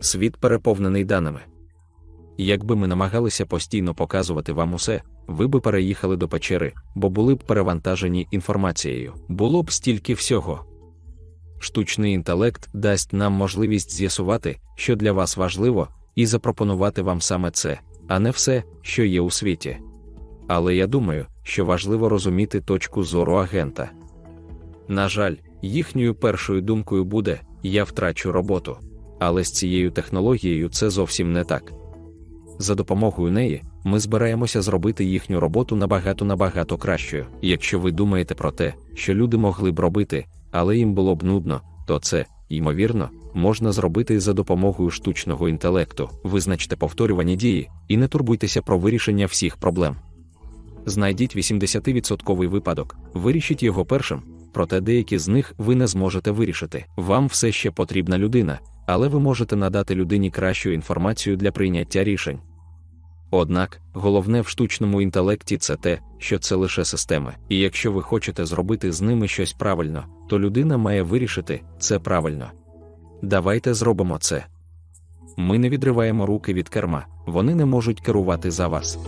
Світ переповнений даними. Якби ми намагалися постійно показувати вам усе, ви би переїхали до печери, бо були б перевантажені інформацією. Було б стільки всього. Штучний інтелект дасть нам можливість з'ясувати, що для вас важливо, і запропонувати вам саме це, а не все, що є у світі. Але я думаю, що важливо розуміти точку зору агента. На жаль, їхньою першою думкою буде я втрачу роботу. Але з цією технологією це зовсім не так. За допомогою неї ми збираємося зробити їхню роботу набагато набагато кращою. Якщо ви думаєте про те, що люди могли б робити, але їм було б нудно, то це, ймовірно, можна зробити за допомогою штучного інтелекту. Визначте повторювані дії і не турбуйтеся про вирішення всіх проблем. Знайдіть 80% випадок, вирішіть його першим, проте деякі з них ви не зможете вирішити. Вам все ще потрібна людина, але ви можете надати людині кращу інформацію для прийняття рішень. Однак, головне в штучному інтелекті це те, що це лише системи, і якщо ви хочете зробити з ними щось правильно, то людина має вирішити це правильно. Давайте зробимо це. Ми не відриваємо руки від керма, вони не можуть керувати за вас.